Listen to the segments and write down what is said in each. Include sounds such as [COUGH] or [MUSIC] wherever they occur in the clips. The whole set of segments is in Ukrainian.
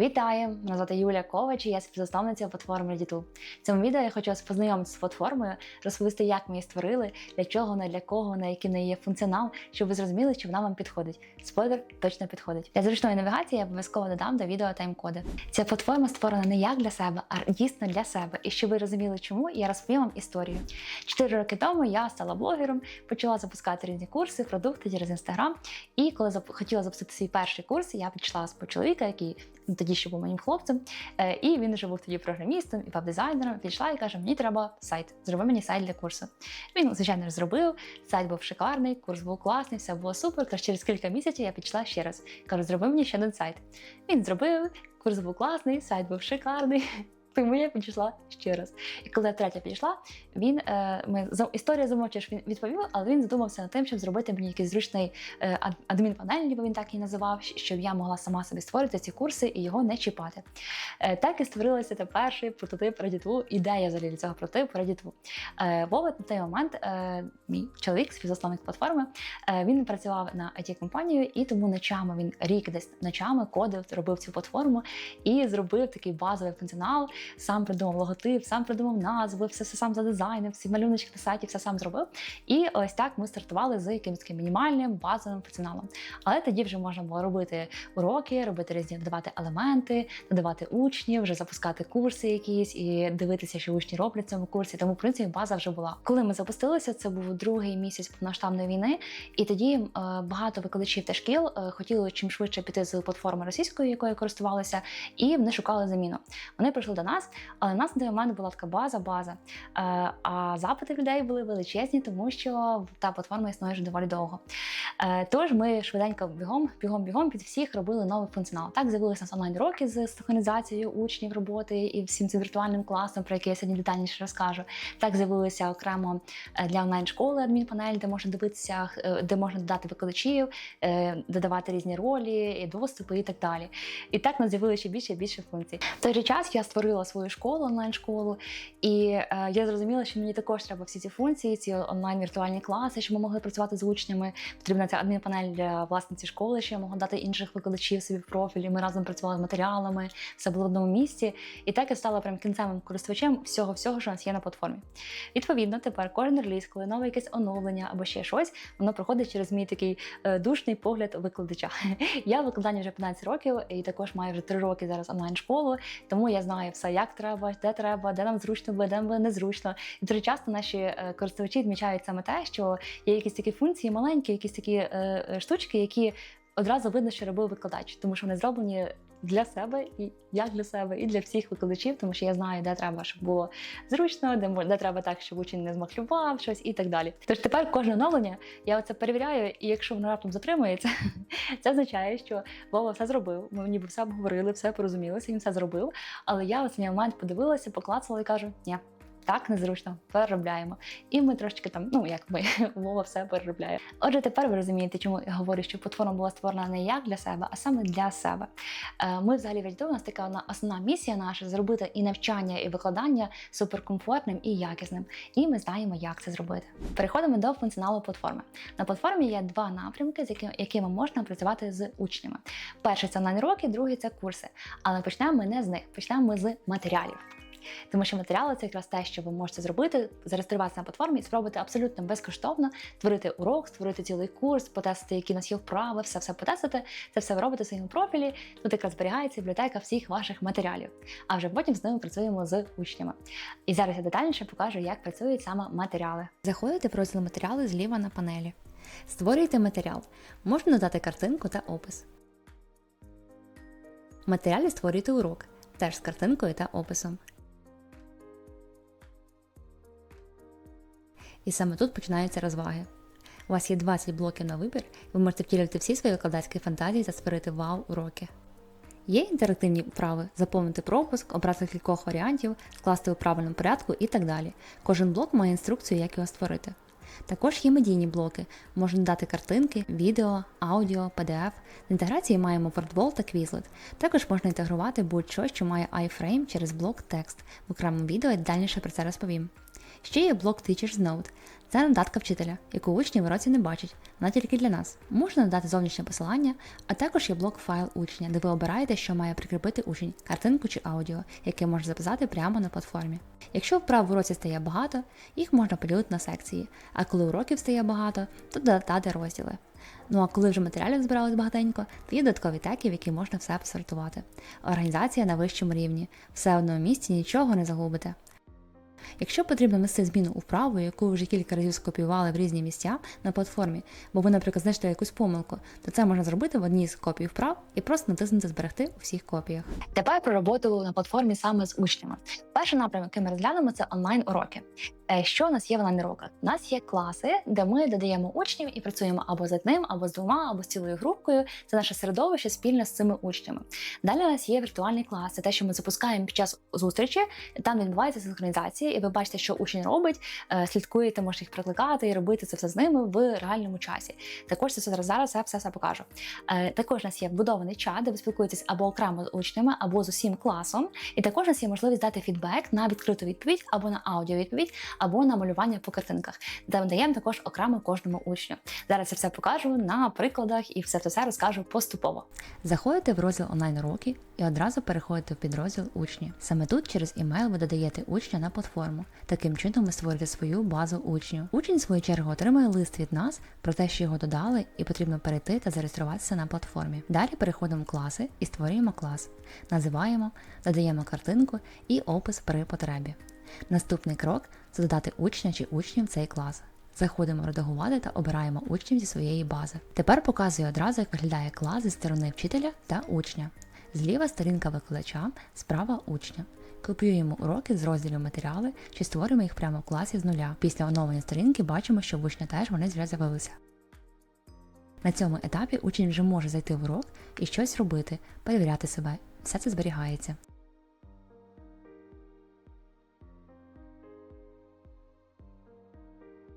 Вітаю! Мене звати Юлія Ковач, і я співзасновниця платформи Ready2. В цьому відео я хочу вас познайомитися з платформою, розповісти, як ми її створили, для чого вона, для кого вона, який в неї є функціонал, щоб ви зрозуміли, чи вона вам підходить. Спойлер точно підходить. Для зручної навігації я обов'язково додам до відео тайм-коди. Ця платформа створена не як для себе, а дійсно для себе. І щоб ви розуміли, чому, я розповім вам історію. Чотири роки тому я стала блогером, почала запускати різні курси, продукти через інстаграм. І коли хотіла запустити свій перший курс, я підійшла з чоловіка, який ну, тоді ще був моїм хлопцем, е, і він вже був тоді програмістом і веб-дизайнером. Пішла і каже: Мені треба сайт. Зроби мені сайт для курсу. Він, звичайно, зробив. Сайт був шикарний, курс був класний, все було супер. Тож через кілька місяців я пішла ще раз. Кажу, зроби мені ще один сайт. Він зробив, курс був класний, сайт був шикарний. Тому я підійшла ще раз. І коли я третя підійшла, він е, ми історія замовчує, він відповів, але він задумався над тим, щоб зробити мені якийсь зручний е, ад- адмінпанель, ніби він так і називав, щоб я могла сама собі створити ці курси і його не чіпати. Е, так і створилося те перший прототип Радітву, ідея взагалі цього прототипу Радітву. Е, Вова на той момент, е, мій чоловік, співзасновник платформи, е, він працював на it компанію і тому ночами він рік десь ночами кодив, робив цю платформу і зробив такий базовий функціонал. Сам придумав логотип, сам придумав назви, все, все сам задизайнив, всі малюночки на сайті, все сам зробив. І ось так ми стартували з якимось таким мінімальним базовим функціоналом. Але тоді вже можна було робити уроки, робити різні додавати елементи, додавати учнів, вже запускати курси якісь і дивитися, що учні роблять в цьому курсі. Тому, в принципі, база вже була. Коли ми запустилися, це був другий місяць повноштабної війни, і тоді е, багато викладачів та шкіл е, хотіли чим швидше піти з платформи російської, якою користувалися, і вони шукали заміну. Вони прийшли до нас, але в нас на той момент була така база, база. Е, а запити людей були величезні, тому що та платформа існує вже доволі довго. Е, Тож ми швиденько бігом, бігом, бігом під всіх робили новий функціонал. Так з'явилися нас онлайн-уроки з синхронізацією учнів роботи і всім цим віртуальним класом, про який я сьогодні детальніше розкажу. Так з'явилися окремо е, для онлайн-школи адмінпанель, де можна дивитися, де можна додати викладачів, додавати різні ролі, доступи і так далі. І так нас з'явилося ще більше і більше функцій. В той же час я створила свою школу, онлайн-школу, і е, я зрозуміла, що мені також треба всі ці функції, ці онлайн-віртуальні класи, щоб ми могли працювати з учнями. Потрібна ця адмінпанель для власниці школи, що я могла дати інших викладачів собі в профілі. Ми разом працювали з матеріалами, все було в одному місці. І так я стала прям кінцевим користувачем всього, всього, що у нас є на платформі. Відповідно, тепер кожен реліз, коли нове якесь оновлення або ще щось, воно проходить через мій такий е, душний погляд викладача. [LAUGHS] Я викладання вже 15 років і також маю вже 3 роки зараз онлайн-школу, тому я знаю все, як треба, де треба, де нам зручно буде, де буде незручно. І дуже часто наші е, користувачі відмічають саме те, що є якісь такі функції маленькі, якісь такі е, е, штучки, які одразу видно, що робив викладач, тому що вони зроблені для себе і я для себе, і для всіх викладачів, тому що я знаю, де треба, щоб було зручно, де, де треба так, щоб учень не змахлював щось і так далі. Тож тепер кожне оновлення я оце перевіряю, і якщо воно раптом затримується, [LAUGHS] це означає, що Вова все зробив. Ми ніби все обговорили, все порозумілося, він все зробив. Але я в цей момент подивилася, поклацала і кажу: ні. Так незручно, переробляємо. І ми трошечки там, ну як ми, [LAUGHS] Вова все переробляє. Отже, тепер ви розумієте, чому я говорю, що платформа була створена не як для себе, а саме для себе. Е, Ми взагалі в у нас така одна основна місія наша зробити і навчання, і викладання суперкомфортним і якісним. І ми знаємо, як це зробити. Переходимо до функціоналу платформи. На платформі є два напрямки, з якими, можна працювати з учнями. Перший це онлайн-уроки, другий це курси. Але почнемо ми не з них, почнемо ми з матеріалів. Тому що матеріали це якраз те, що ви можете зробити, зареєструватися на платформі і спробувати абсолютно безкоштовно створити урок, створити цілий курс, потестити, які у нас є вправи, все все потестити. Це все ви робите в своєму профілі. Тут якраз зберігається бібліотека всіх ваших матеріалів. А вже потім з ними працюємо з учнями. І зараз я детальніше покажу, як працюють саме матеріали. Заходите в розділ матеріали зліва на панелі. Створюєте матеріал. Можна додати картинку та опис. В матеріалі створюєте урок, теж з картинкою та описом. І саме тут починаються розваги. У вас є 20 блоків на вибір, ви можете втілювати всі свої викладацькі фантазії та створити вау-уроки. Є інтерактивні вправи, заповнити пропуск, обрати кількох варіантів, скласти у правильному порядку і так далі. Кожен блок має інструкцію, як його створити. Також є медійні блоки, можна дати картинки, відео, аудіо, PDF. В інтеграції маємо WordWall та Quizlet. Також можна інтегрувати будь-що, що має iFrame через блок текст. В окремому відео я дальніше про це розповім. Ще є блок Teacher's Note. Це нотатка вчителя, яку учні в уроці не бачать, вона тільки для нас. Можна надати зовнішнє посилання, а також є блок файл учня, де ви обираєте, що має прикріпити учень, картинку чи аудіо, яке можна записати прямо на платформі. Якщо вправ в уроці стає багато, їх можна поділити на секції, а коли уроків стає багато, то додати розділи. Ну а коли вже матеріалів збиралось багатенько, то є додаткові теки, в які можна все посортувати. Організація на вищому рівні, все одному місці нічого не загубите. Якщо потрібно внести зміну у вправу, яку ви вже кілька разів скопіювали в різні місця на платформі, бо ви, наприклад, знайшли якусь помилку, то це можна зробити в одній з копій вправ і просто натиснути Зберегти у всіх копіях. Тепер про роботу на платформі саме з учнями. Перший напрямок, який ми розглянемо, це онлайн уроки. Що у нас є в онлайн уроках? У нас є класи, де ми додаємо учнів і працюємо або з одним, або з двома, або з цілою групкою. Це наше середовище спільно з цими учнями. Далі у нас є віртуальний клас, це те, що ми запускаємо під час зустрічі. Там відбувається синхронізація, ви бачите, що учень робить, е, слідкуєте, можете їх прикликати і робити це все з ними в реальному часі. Також це зараз зараз я все все покажу. Е, Також у нас є вбудований чат, де ви спілкуєтесь або окремо з учнями, або з усім класом. І також у нас є можливість дати фідбек на відкриту відповідь або на аудіовідповідь, або на малювання по картинках, де ми даємо також окремо кожному учню. Зараз я все покажу на прикладах і все це все розкажу поступово. Заходите в розділ онлайн уроки і одразу переходите в підрозділ учні. Саме тут через імейл ви додаєте учня на платформу. Таким чином ви створюєте свою базу учнів. Учень, в свою чергу, отримує лист від нас про те, що його додали, і потрібно перейти та зареєструватися на платформі. Далі переходимо в класи і створюємо клас. Називаємо, додаємо картинку і опис при потребі. Наступний крок це додати учня чи учнів в цей клас. Заходимо редагувати та обираємо учнів зі своєї бази. Тепер показую одразу, як виглядає клас зі сторони вчителя та учня. Зліва сторінка викладача, справа учня. Копіюємо уроки з розділів матеріали чи створюємо їх прямо в класі з нуля. Після оновлення сторінки бачимо, що в учня теж вони вже з'явилися. На цьому етапі учень вже може зайти в урок і щось робити, перевіряти себе. Все це зберігається.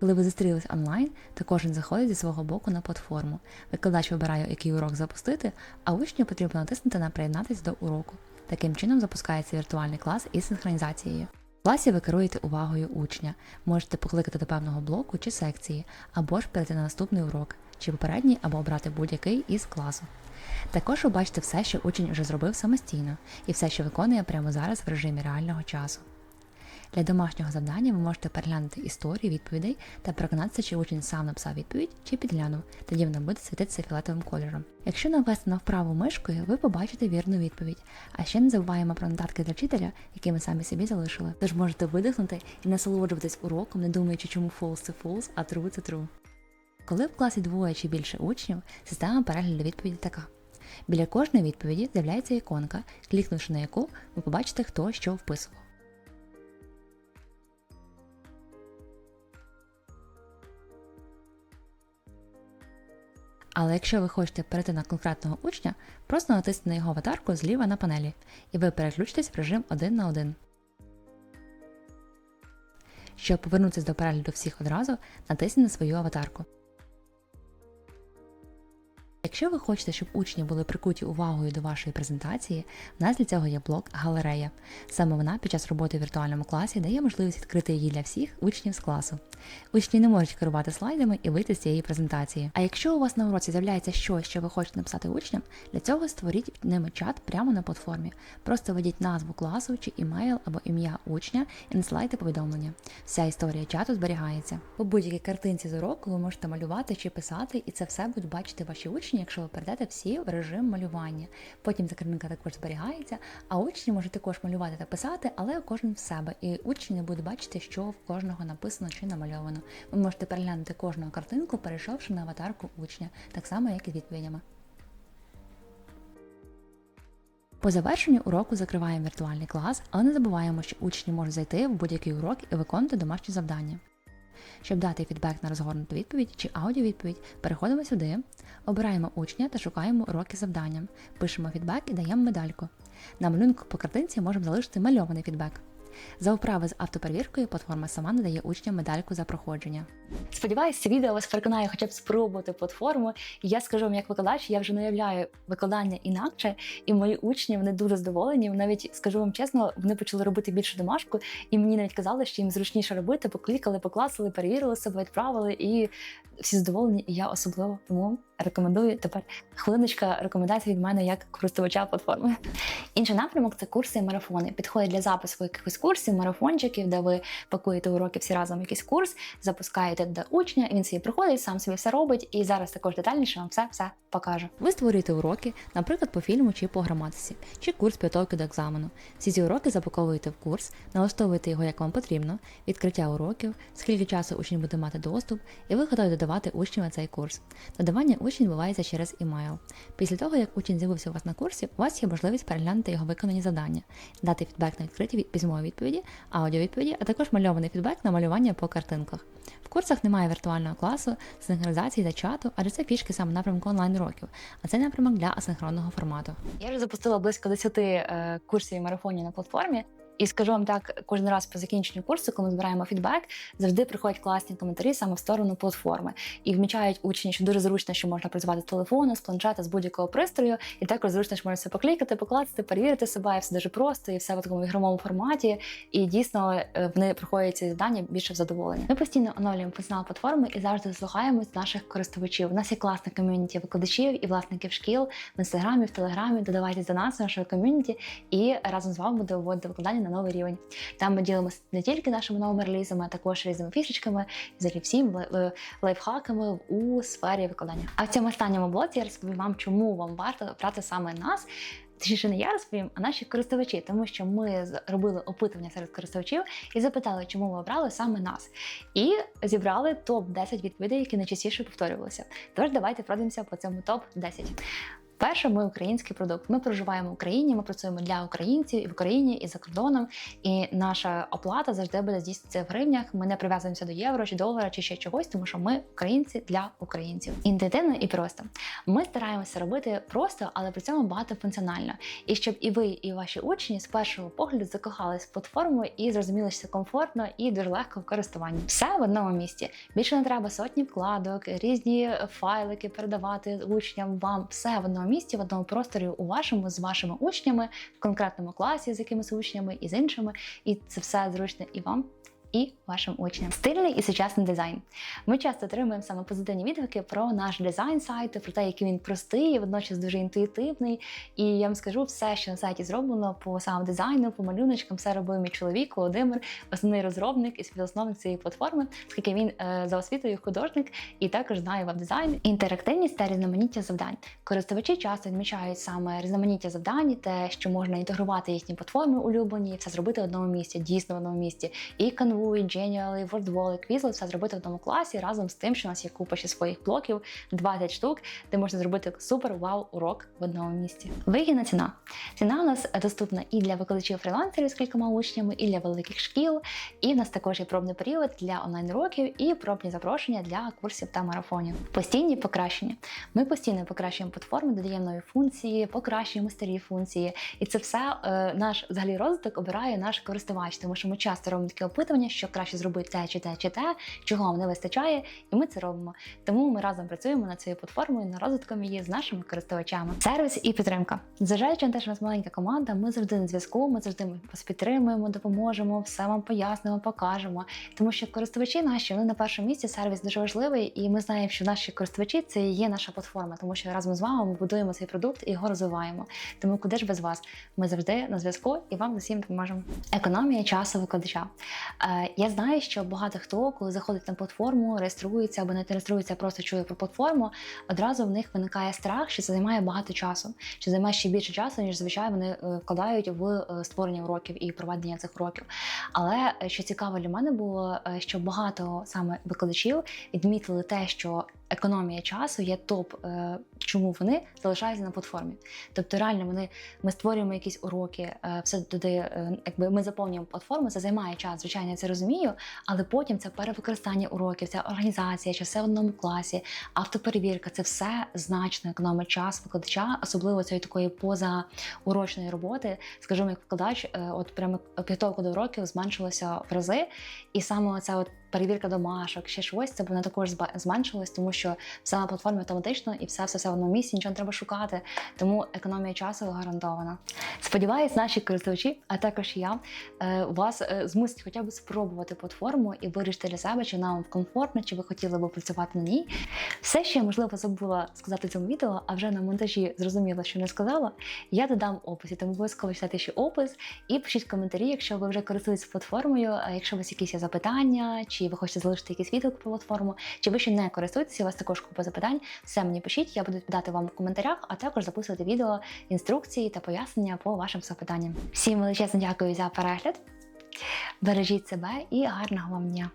Коли ви зустрілись онлайн, то кожен заходить зі свого боку на платформу. Викладач вибирає, який урок запустити, а учню потрібно натиснути на приєднатись до уроку. Таким чином запускається віртуальний клас із синхронізацією. В класі ви керуєте увагою учня, можете покликати до певного блоку чи секції, або ж перейти на наступний урок, чи попередній, або обрати будь-який із класу. Також ви бачите все, що учень вже зробив самостійно, і все, що виконує прямо зараз в режимі реального часу. Для домашнього завдання ви можете переглянути історії відповідей та переконатися, чи учень сам написав відповідь чи підглянув, тоді вона буде світитися фіолетовим кольором. Якщо навести на вправу мишкою, ви побачите вірну відповідь. А ще не забуваємо про нотатки для вчителя, які ми самі собі залишили. Тож можете видихнути і насолоджуватись уроком, не думаючи, чому false це false, а true це true. Коли в класі двоє чи більше учнів, система перегляду відповіді така. Біля кожної відповіді з'являється іконка, клікнувши на яку ви побачите, хто що вписував. Але якщо ви хочете перейти на конкретного учня, просто натисніть на його аватарку зліва на панелі, і ви переключитесь в режим 1 на 1. Щоб повернутися до перегляду всіх одразу, натисніть на свою аватарку. Якщо ви хочете, щоб учні були прикуті увагою до вашої презентації, в нас для цього є блок Галерея. Саме вона під час роботи в віртуальному класі дає можливість відкрити її для всіх учнів з класу. Учні не можуть керувати слайдами і вийти з цієї презентації. А якщо у вас на уроці з'являється щось, що ви хочете написати учням, для цього створіть ними чат прямо на платформі. Просто введіть назву класу чи імейл або ім'я учня і надсилайте повідомлення. Вся історія чату зберігається. По будь-якій картинці з уроку ви можете малювати чи писати, і це все будуть бачити ваші учні, якщо ви перейдете всі в режим малювання. Потім картинка також зберігається, а учні можуть також малювати та писати, але кожен в себе. І учні не будуть бачити, що в кожного написано чи намальовано. Ви можете переглянути кожну картинку, перейшовши на аватарку учня, так само, як і відповідями. По завершенню уроку закриваємо віртуальний клас, але не забуваємо, що учні можуть зайти в будь-який урок і виконувати домашні завдання. Щоб дати фідбек на розгорнуту відповідь чи аудіовідповідь, переходимо сюди, обираємо учня та шукаємо уроки завдання, пишемо фідбек і даємо медальку. На малюнку по картинці можемо залишити мальований фідбек. За вправи з автоперевіркою платформа сама надає учням медальку за проходження. Сподіваюся, це відео вас переконає хоча б спробувати платформу. Я скажу вам, як викладач, я вже не уявляю викладання інакше, і мої учні вони дуже задоволені. Навіть скажу вам чесно, вони почали робити більше домашку, і мені навіть казали, що їм зручніше робити, поклікали, покласили, перевірили себе, відправили, і всі задоволені. І я особливо тому рекомендую тепер хвилиночка рекомендацій від мене як користувача платформи. Інший напрямок це курси і марафони. Підходять для запису якихось курсів, марафончиків, де ви пакуєте уроки всі разом якийсь курс, запускаєте до учня, він собі приходить, сам собі все робить, і зараз також детальніше вам все все покажу. Ви створюєте уроки, наприклад, по фільму чи по граматиці, чи курс підготовки до екзамену. Всі ці уроки запаковуєте в курс, налаштовуєте його як вам потрібно, відкриття уроків, скільки часу учень буде мати доступ, і ви готові додавати учнів на цей курс. Додавання учнів відбувається через імейл. Після того, як учень з'явився у вас на курсі, у вас є можливість переглянути його виконані завдання, дати фідбек на відкриті від- письмові відповіді, аудіовідповіді, а також мальований фідбек на малювання по картинках. В курсах немає віртуального класу, синхронізації та чату, адже це фішки саме напрямку онлайн-уроків, а це напрямок для асинхронного формату. Я вже запустила близько 10 е, курсів марафонів на платформі. І скажу вам так, кожен раз по закінченню курсу, коли ми збираємо фідбек, завжди приходять класні коментарі саме в сторону платформи і вмічають учні, що дуже зручно, що можна працювати з телефону, з планшета, з будь-якого пристрою, і також зручно, що можна все поклікати, покласти, перевірити себе, і все дуже просто, і все в такому ігровому форматі. І дійсно е, вони проходять ці завдання більше в задоволення. Ми постійно оновлюємо функціонал платформи і завжди слухаємось наших користувачів. У нас є класна ком'юніті викладачів і власників шкіл в інстаграмі, в телеграмі. Додавайтесь до нас, нашого ком'юніті, і разом з вами буде вводити викладання на новий рівень. Там ми ділимося не тільки нашими новими релізами, а також різними фішечками, взагалі всім лай- лайфхаками у сфері викладання. А в цьому останньому блоці я розповім вам, чому вам варто брати саме нас. Точніше, не я розповім, а наші користувачі, тому що ми зробили опитування серед користувачів і запитали, чому ви обрали саме нас. І зібрали топ 10 відповідей, які найчастіше повторювалися. Тож давайте пройдемося по цьому топ 10 Перше, ми український продукт. Ми проживаємо в Україні, ми працюємо для українців і в Україні, і за кордоном. І наша оплата завжди буде здійснюватися в гривнях. Ми не прив'язуємося до євро чи долара чи ще чогось, тому що ми українці для українців. Інтуїтивно і просто. Ми стараємося робити просто, але при цьому багатофункціонально. І щоб і ви, і ваші учні з першого погляду закохались в платформу і зрозуміли, що це комфортно і дуже легко в користуванні. Все в одному місці. Більше не треба сотні вкладок, різні файлики передавати учням вам. Все в одному місці, в одному просторі у вашому з вашими учнями, в конкретному класі з якимись учнями і з іншими. І це все зручно і вам. І вашим учням стильний і сучасний дизайн. Ми часто отримуємо саме позитивні відгуки про наш дизайн сайту, про те, який він простий, водночас дуже інтуїтивний. І я вам скажу, все, що на сайті зроблено по самому дизайну, по малюночкам, все робив мій чоловік Володимир, основний розробник і співзасновник цієї платформи, оскільки він е, за освітою художник і також знає веб-дизайн, інтерактивність та різноманіття завдань. Користувачі часто відмічають саме різноманіття завдань, те, що можна інтегрувати їхні платформи улюблені, все зробити в одному місці, дійсно в одному місці. І Canva, і Genial, і WordWall, Quizlet все зробити в одному класі разом з тим, що у нас є купа ще своїх блоків, 20 штук, де можна зробити супер вау урок в одному місці. Вигідна ціна. Ціна у нас доступна і для викладачів фрілансерів з кількома учнями, і для великих шкіл. І в нас також є пробний період для онлайн-уроків і пробні запрошення для курсів та марафонів. Постійні покращення. Ми постійно покращуємо платформи, додаємо нові функції, покращуємо старі функції. І це все е, наш взагалі розвиток обирає наш користувач, тому що ми часто робимо таке опитування, що краще зробити те чи те чи те, чого вам не вистачає, і ми це робимо. Тому ми разом працюємо над цією платформою, над розвитком її з нашими користувачами. Сервіс і підтримка. Зважаючи на те, що у нас маленька команда, ми завжди на зв'язку, ми завжди вас підтримуємо, допоможемо, все вам пояснимо, покажемо. Тому що користувачі наші вони на першому місці сервіс дуже важливий, і ми знаємо, що наші користувачі це є наша платформа, тому що разом з вами ми будуємо цей продукт і його розвиваємо. Тому куди ж без вас? Ми завжди на зв'язку і вам усім допоможемо. Економія часу викладача. Я знаю, що багато хто, коли заходить на платформу, реєструється або не реєструється, просто чує про платформу, одразу в них виникає страх, що це займає багато часу, що займає ще більше часу, ніж звичайно вони е, вкладають в е, створення уроків і проведення цих уроків. Але е, що цікаво для мене було, що багато саме викладачів відмітили те, що економія часу є топ е, чому вони залишаються на платформі. Тобто, реально, вони ми створюємо якісь уроки, е, все туди, е, якби ми заповнюємо платформу, це займає час, звичайно, я це розумію, але потім це перевикористання уроків, ця організація, чи все в одному класі, автоперевірка це все значно економить час викладача, особливо цієї такої позаурочної роботи. Скажімо, як викладач, от прямо підготовка до уроків зменшилася в рази, і саме ця от перевірка домашок, ще щось, це вона також зменшилась, тому що все на платформі автоматично і все все все в одному місці, нічого не треба шукати. Тому економія часу гарантована. Сподіваюсь, наші користувачі, а також я, е, вас е, змусить хоча б спробувати платформу і вирішити для себе, чи нам комфортно, чи ви хотіли би працювати на ній. Все, я можливо забула сказати в цьому відео, а вже на монтажі зрозуміла, що не сказала. Я додам описі, тому обов'язково читайте ще опис і пишіть коментарі, якщо ви вже користуєтесь платформою, якщо у вас якісь є запитання, чи ви хочете залишити якийсь відгук про платформу, чи ви ще не користуєтеся, у вас також купа запитань. Все мені пишіть, я буду відповідати вам в коментарях, а також записувати відео, інструкції та пояснення по вашим запитанням. Всім величезно дякую за перегляд. Бережіть себе і гарного вам дня!